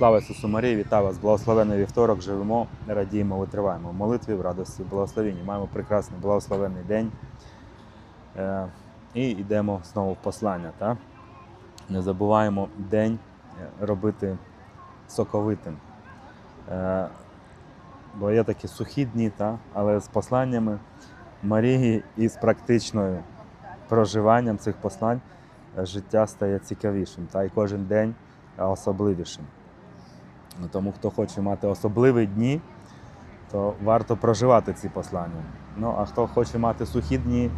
Слава Ісусу Марії, вітаю вас! Благословенний вівторок, живемо, радіємо, витриваємо в молитві, в радості, в благословенні. Маємо прекрасний благословенний день. Е, і йдемо знову в послання. Та? Не забуваємо день е, робити соковитим. Е, бо є такі сухі дні, та? але з посланнями Марії і з практичною проживанням цих послань життя стає цікавішим, та? і кожен день особливішим. Тому хто хоче мати особливі дні, то варто проживати ці послання. Ну, а хто хоче мати сухі дні, е,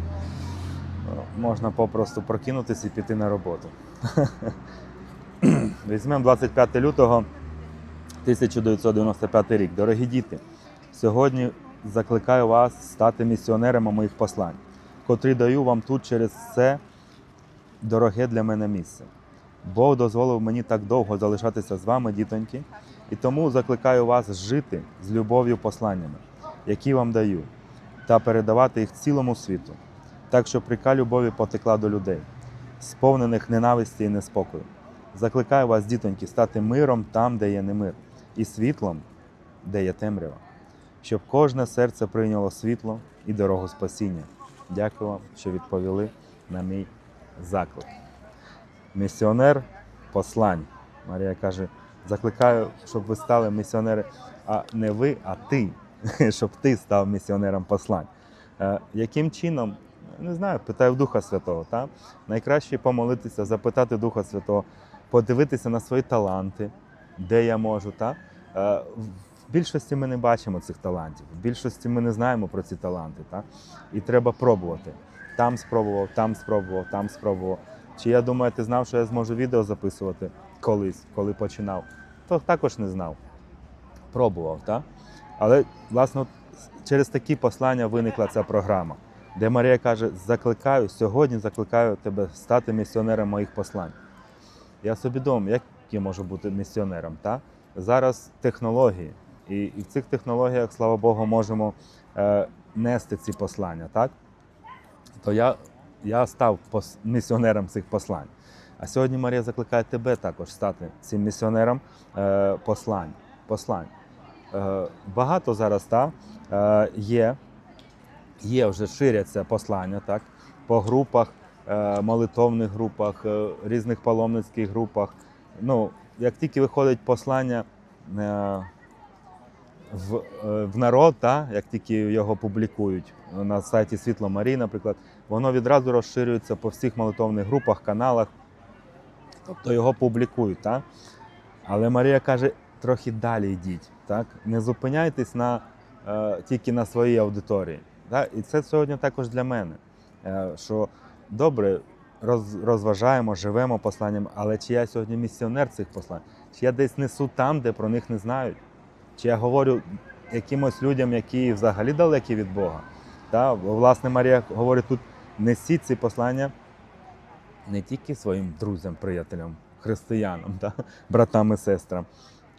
можна попросту прокинутися і піти на роботу. Візьмемо 25 лютого 1995 рік. Дорогі діти, сьогодні закликаю вас стати місіонерами моїх послань, котрі даю вам тут через це дороге для мене місце. Бог дозволив мені так довго залишатися з вами, дітоньки, і тому закликаю вас жити з любов'ю посланнями, які вам даю, та передавати їх цілому світу, так щоб ріка любові потекла до людей, сповнених ненависті і неспокою. Закликаю вас, дітоньки, стати миром там, де є немир, і світлом, де є темрява, щоб кожне серце прийняло світло і дорогу спасіння. Дякую вам, що відповіли на мій заклик місіонер послань. Марія каже: закликаю, щоб ви стали місіонери, а не ви, а ти, щоб ти став місіонером послань. Е, яким чином? Не знаю, питаю Духа Святого. Та? Найкраще помолитися, запитати Духа Святого, подивитися на свої таланти, де я можу. Та? Е, в більшості ми не бачимо цих талантів, в більшості ми не знаємо про ці таланти. Та? І треба пробувати. Там спробував, там спробував, там спробував. Чи я думаю, ти знав, що я зможу відео записувати колись, коли починав? То також не знав. Пробував, так? Але, власне, через такі послання виникла ця програма, де Марія каже: закликаю, сьогодні закликаю тебе стати місіонером моїх послань. Я собі думаю, як я можу бути місіонером? Та? Зараз технології. І, і в цих технологіях, слава Богу, можемо е, нести ці послання. так? То я я став пос- місіонером цих послань. А сьогодні Марія закликає тебе також стати цим місіонером е, послань. послань. Е, багато зараз та, е, є, є вже ширяться послання так, по групах, молитовних групах, різних паломницьких групах. Ну, як тільки виходить послання в, в народ, та, як тільки його публікують на сайті Світло Марії, наприклад, воно відразу розширюється по всіх молитовних групах, каналах, тобто його публікують. Так? Але Марія каже, трохи далі йдіть. Так? Не зупиняйтесь на, е, тільки на своїй аудиторії. Так? І це сьогодні також для мене. Е, що добре, роз, розважаємо, живемо посланням, але чи я сьогодні місіонер цих послань, чи я десь несу там, де про них не знають, чи я говорю якимось людям, які взагалі далекі від Бога. Та, власне, Марія говорить тут: несіть ці послання не тільки своїм друзям, приятелям, християнам, та, братам і сестрам,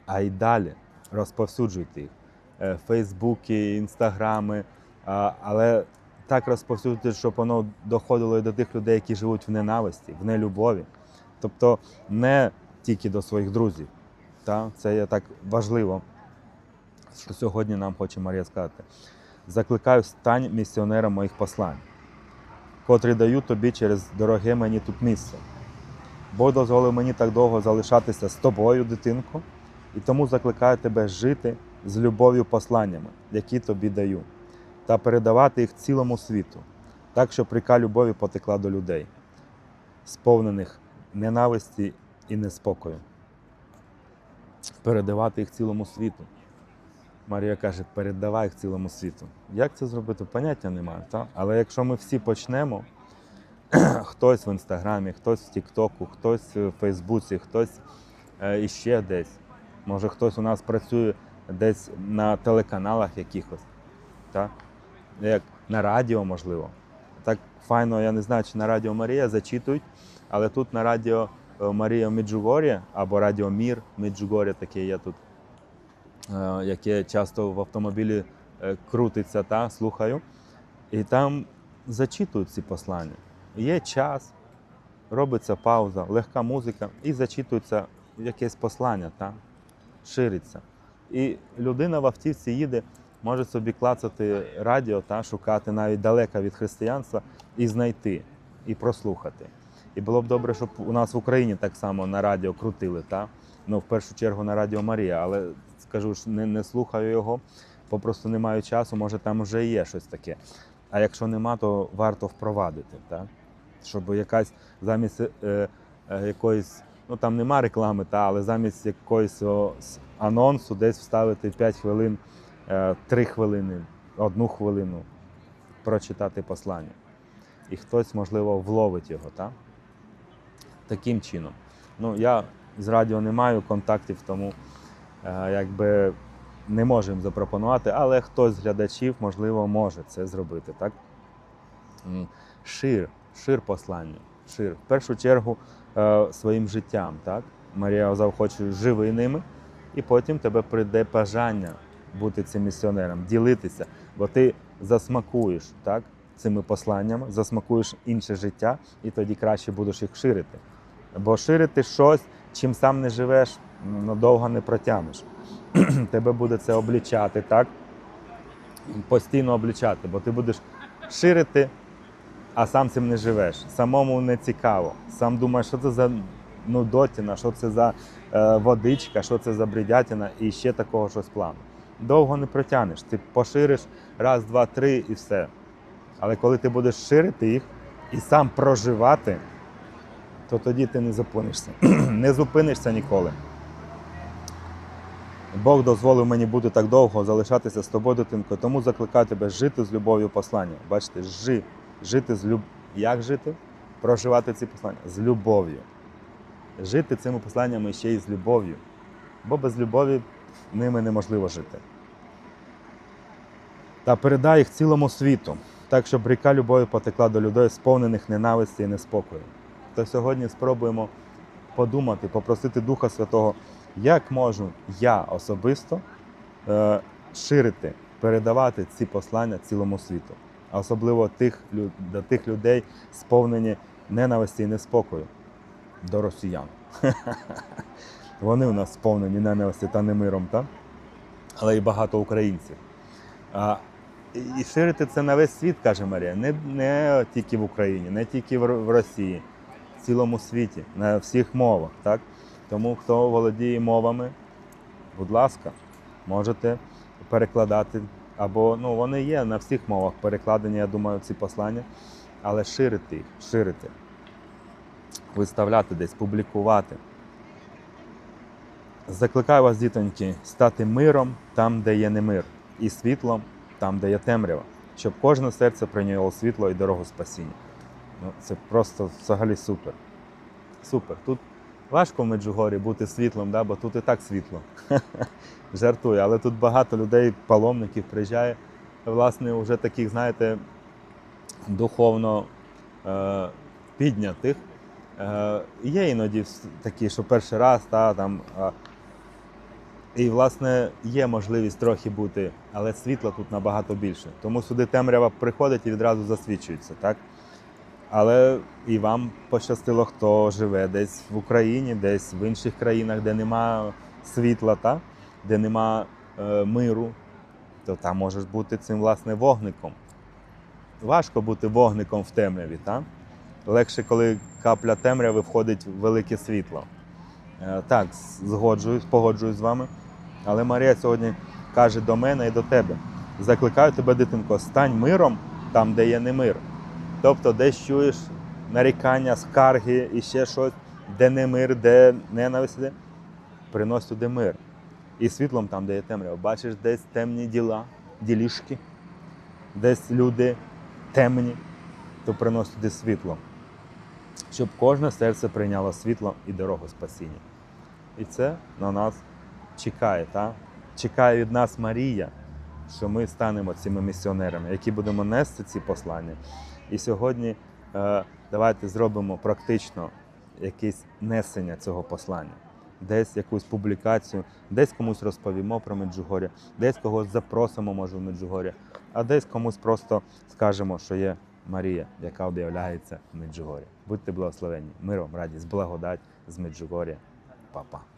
а й далі розповсюджуйте їх. Е, Фейсбуки, інстаграми, але так розповсюджуйте, щоб воно доходило і до тих людей, які живуть в ненависті, в нелюбові. Тобто не тільки до своїх друзів. Та? Це є так важливо, що сьогодні нам хоче Марія сказати закликаю стань місіонером моїх послань, котрі даю тобі через дороге мені тут місце. Бог дозволив мені так довго залишатися з тобою, дитинко, і тому закликаю тебе жити з любов'ю посланнями, які тобі даю, та передавати їх цілому світу, так, щоб ріка любові потекла до людей, сповнених ненависті і неспокою. Передавати їх цілому світу. Марія каже, передавай їх цілому світу. Як це зробити? Поняття немає. Та? Але якщо ми всі почнемо, хтось в інстаграмі, хтось в Тіктоку, хтось в Фейсбуці, хтось е, іще десь. Може хтось у нас працює десь на телеканалах якихось, та? як на радіо, можливо. Так файно, я не знаю, чи на Радіо Марія зачитують, але тут на Радіо е, Марія Меджугор'я або Радіо Мір Меджугор'я таке є тут яке часто в автомобілі е, крутиться, та, слухаю. І там зачитують ці послання. Є час, робиться пауза, легка музика і зачитується якесь послання. Та. шириться. І людина в автівці їде, може собі клацати радіо та шукати навіть далеко від християнства і знайти, і прослухати. І було б добре, щоб у нас в Україні так само на радіо крутили, та? ну в першу чергу на Радіо Марія, але скажу ж, не, не слухаю його, попросту не маю часу, може там вже є щось таке. А якщо нема, то варто впровадити, так? щоб якась замість е, е, якоїсь, ну там нема реклами, та, але замість якоїсь о, анонсу десь вставити 5 хвилин, е, 3 хвилини, одну хвилину прочитати послання. І хтось, можливо, вловить його, так? Таким чином. Ну, я з радіо не маю контактів, тому якби не можу їм запропонувати, але хтось з глядачів, можливо, може це зробити. Так? Шир, шир послання. Шир. В першу чергу е, своїм життям. Так? Марія заохочує живи ними, і потім тебе прийде бажання бути цим місіонером, ділитися, бо ти засмакуєш так, цими посланнями, засмакуєш інше життя, і тоді краще будеш їх ширити. Бо ширити щось, чим сам не живеш, ну, довго не протягнеш. Тебе буде це облічати, так? Постійно облічати, бо ти будеш ширити, а сам цим не живеш. Самому не цікаво. Сам думаєш, що це за нудотіна, що це за е, водичка, що це за бредятина, і ще такого щось плану. Довго не протягнеш. Ти пошириш раз, два, три і все. Але коли ти будеш ширити їх і сам проживати, то тоді ти не зупинишся. не зупинишся ніколи. Бог дозволив мені бути так довго, залишатися з тобою, дитинкою, тому закликаю тебе жити з любов'ю послання. Бачите, жи, жити з люб... Як жити? Проживати ці послання з любов'ю. Жити цими посланнями ще й з любов'ю. Бо без любові ними неможливо жити. Та передай їх цілому світу, так щоб ріка любові потекла до людей, сповнених ненависті і неспокою. То сьогодні спробуємо подумати, попросити Духа Святого, як можу я особисто е, ширити, передавати ці послання цілому світу, особливо тих, до тих людей, сповнені ненависті і неспокою до росіян. Вони у нас сповнені ненависті та немиром, так? але й багато українців. А, і- і ширити це на весь світ, каже Марія, не, не тільки в Україні, не тільки в в Росії, в цілому світі, на всіх мовах. Так? Тому хто володіє мовами, будь ласка, можете перекладати. Або ну, вони є на всіх мовах перекладені, я думаю, ці послання, але ширити їх, ширити, виставляти десь, публікувати. Закликаю вас, дітоньки, стати миром там, де є немир, і світлом там, де є темрява, щоб кожне серце прийняло світло і дорогу спасіння. Ну, це просто взагалі супер. Супер. Тут важко в Меджугорі бути світлом, да? бо тут і так світло. Жартую, але тут багато людей, паломників приїжджає, власне, вже таких, знаєте, духовно е, піднятих. Е, є іноді такі, що перший раз, та, там, е, і, власне, є можливість трохи бути, але світла тут набагато більше. Тому сюди темрява приходить і відразу засвічується. Так? Але і вам пощастило, хто живе десь в Україні, десь в інших країнах, де нема світла, та? де нема е, миру, то там можеш бути цим власне вогником. Важко бути вогником в темряві, так? Легше, коли капля темряви входить в велике світло. Е, Так, згоджуюсь, погоджуюсь з вами. Але Марія сьогодні каже до мене і до тебе: закликаю тебе, дитинко, стань миром там, де є не мир. Тобто, десь чуєш нарікання, скарги і ще щось, де не мир, де ненависть, де принось туди мир. І світлом там, де є темрява. Бачиш десь темні діла, ділішки, десь люди темні, то принось туди світло. Щоб кожне серце прийняло світло і дорогу спасіння. І це на нас чекає, та? чекає від нас Марія, що ми станемо цими місіонерами, які будемо нести ці послання. І сьогодні е, давайте зробимо практично якесь несення цього послання. Десь якусь публікацію, десь комусь розповімо про Меджугоря, десь когось запросимо, може, в Меджугоря, а десь комусь просто скажемо, що є Марія, яка об'являється в Меджугорі. Будьте благословенні, миром, радість, благодать з Меджугоря. Па-па.